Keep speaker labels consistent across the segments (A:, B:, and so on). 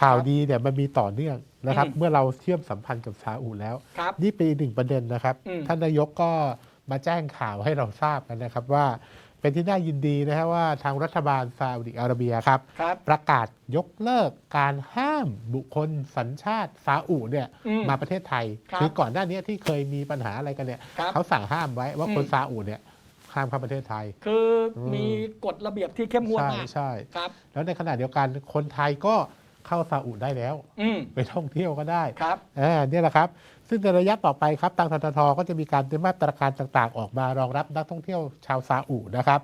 A: ข่าว
B: ครับ
A: ดีเนี่ยมันมีต่อเนื่องนะครับ
B: อืม
A: เมื่อเราเชื่อมสัมพันธ์กับซาอุแล้ว
B: ครับ
A: นี่เป็นอีกหนึ่งประเด็นนะครับ
B: อืม
A: ท่านนายกก็มาแจ้งข่าวให้เราทราบกันนะครับว่าเป็นที่น่ายินดีนะฮะว่าทางรัฐบาลซาอุดิอาระเบียครับ
B: ครับ
A: ประกาศยกเลิกการห้ามบุคคลสัญชาติซาอุเนี่ย
B: อืม
A: มาประเทศไทย
B: ครับ
A: อก่อนหน้านี้ที่เคยมีปัญหาอะไรกันเนี่ย
B: ครับ
A: เขาสั่งห้ามไว้ว่า
B: อืม
A: คนซาอุเนี่ยห้ามเข้าประเทศไทย
B: คืออ
A: ม
B: มีกฎระเบียบที่เข้มงวด
A: ใช่
B: มาก
A: ใช่
B: ครับ
A: แล้วในขณะเดียวกันคนไทยก็ เข้าซาอุได้แล้ว
B: อืม
A: ไปท่องเที่ยวก็ได้
B: ครับ
A: อ่าเนี่ยแหละครับ ซึ่งในระยะต่อไปครับทางทททก็จะมีการเตรียมมาตรการต่างๆ ออกมารองรับนักท่องเที่ยวชาวซาอุนะครับ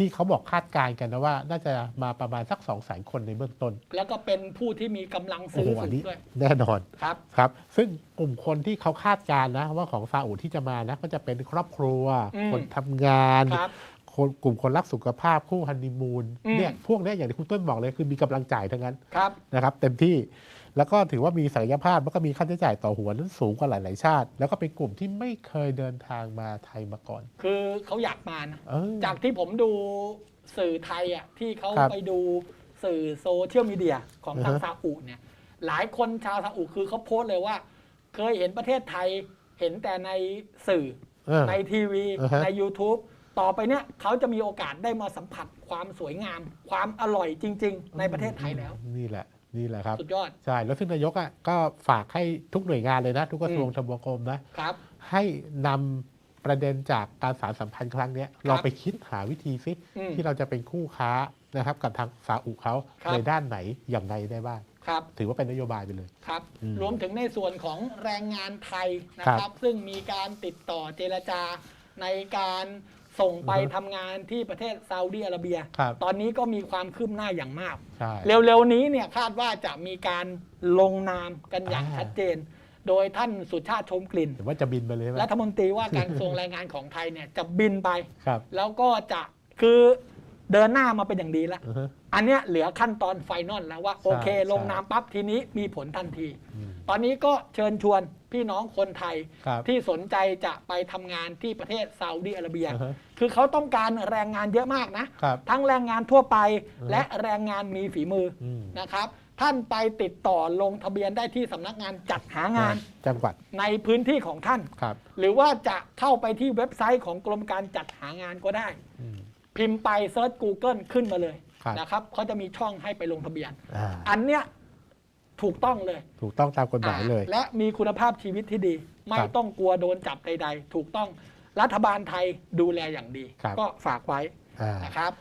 A: ที่เขาบอกคาดการณ์กันนะว่า น่าจะมาประมาณสัก2องแสนคนในเบื้องต้น
B: แล้วก็เป็นผู้ที่มีกำลัง
A: โอ้
B: ซื้อ
A: โหอั
B: สู
A: น
B: ง
A: นี้
B: ด้วย
A: แน่นอน
B: ครับ
A: ครับ ซึ่งกลุ่มคนที่เขาคาดการณ์นะว่าของซาอุที่จะมานะก็จะเป็นครอบครัว
B: อืม
A: คนทำงาน
B: ครับ
A: คนกลุ่มคนรักสุขภาพคู่ฮันนีมูน
B: อืม
A: เนี่ยพวกเนี้ยอย่างที่คุณต้นบอกเลยคือมีกำลังจ่ายทั้งนั้น
B: ครับ
A: นะครับ เต็มที่แล้วก็ถือว่ามีศักยภาพแล้วก็มีค่าใช้จ่ายต่อหัวนั้นสูงกว่าหลาย ๆ ชาติ แล้วก็เป็นกลุ่มที่ไม่เคยเดินทางมาไทยมาก่อน
B: คือเขาอยากมานะ
A: เออ
B: จากที่ผมดูสื่อไทยอะที่เขา
A: ครับ
B: ไปดูสื่อโซเชียลมีเดียของทาง
A: อือฮะ
B: ซาอุเนี่ย หลายคนชาวซาอุคือเขาโพสต์เลยว่า เคยเห็นประเทศไทยเห็นแต่ในสื่อ
A: เออ
B: ในทีวี
A: อือฮะ
B: ใน YouTube ต่อไปเนี่ยเขาจะมีโอกาสได้มาสัมผัสความสวยงาม ความอร่อยจริง ๆ ในประเทศไทยแล้ว
A: นี่แหละ นี่แหละครับ
B: สุดยอด
A: ใช่แล้วซึ่งนายกอะก็ฝากให้ทุกหน่วยงานเลยนะ ทุกกระทรวง
B: อืม
A: ทบวงกรมนะ
B: ครับ
A: ให้นำประเด็นจากการสารสัมพันธ์ครั้งเนี้ยเราไปคิดหาวิธีซิ
B: อืม
A: ที่เราจะเป็นคู่ค้านะครับกับทางซาอุเขา
B: ครับ
A: ในด้านไหนอย่างไรได้บ้าง
B: ครับ
A: ถือว่าเป็นนโยบายไปเลย
B: ครับ
A: อืม
B: รวมถึงในส่วนของแรงงานไทยนะ
A: ครั
B: ครับ
A: บ
B: ซึ่งมีการติดต่อเจรจาในการ ส่งไป
A: อือฮะ
B: ทำงานที่ประเทศซาอุดีอาระเบีย
A: ครับ
B: ตอนนี้ก็มีความคืบหน้าอย่างมาก
A: ใช่
B: เร็วๆนี้เนี่ยคาดว่าจะมีการลงนามกันอย่าง
A: อ่า
B: ชัดเจน โดยท่านสุชาติชมกลิ่น
A: หรือว่าจะบินไปเลยไหม
B: รัฐมนตรีว่าการกระทรวงแรงงานของไทยเนี่ยจะบินไป
A: ครับ
B: แล้วก็จะคือเดินหน้ามาเป็นอย่างดีแล้ว
A: อือฮะ
B: อันเนี้ยเหลือขั้นตอนไฟนอลแล้วว่า โอเค
A: ใช่
B: ลงนามปั๊บทีนี้มีผลทันที
A: อืม
B: ตอนนี้ก็เชิญชวนพี่น้องคนไทย
A: ครับ
B: ที่สนใจจะไปทำงานที่ประเทศซาอุดีอาระเบีย
A: อือฮะ
B: คือเขาต้องการแรงงานเยอะมากนะ
A: ครับ
B: ทั้งแรงงานทั่วไป
A: อือฮะ
B: และแรงงานมีฝีมืออ
A: อืม
B: นะครับ ท่านไปติดต่อลงทะเบียนได้ที่สำนักงานจัดหางาน
A: จังหวัด
B: ในพื้นที่ของท่าน
A: ครับ
B: หรือว่าจะเข้าไปที่เว็บไซต์ของกรมการจัดหางานก็ได้
A: อืม
B: พิมพ์ไปเซิร์ช Google ขึ้นมาเลย
A: ครับ
B: นะครับเขาจะมีช่องให้ไปลงทะเบียน
A: อ่า
B: อันเนี้ย ถูกต้องเลย
A: ถูกต้องตามกฎหมายเลย
B: อ่าและมีคุณภาพชีวิตที่ดี ไม่
A: ครับ
B: ต้องกลัวโดนจับใด ๆ ถูกต้องรัฐบาลไทยดูแลอย่างดี
A: ครับ
B: ก็ฝากไว้
A: อ่า
B: นะครับ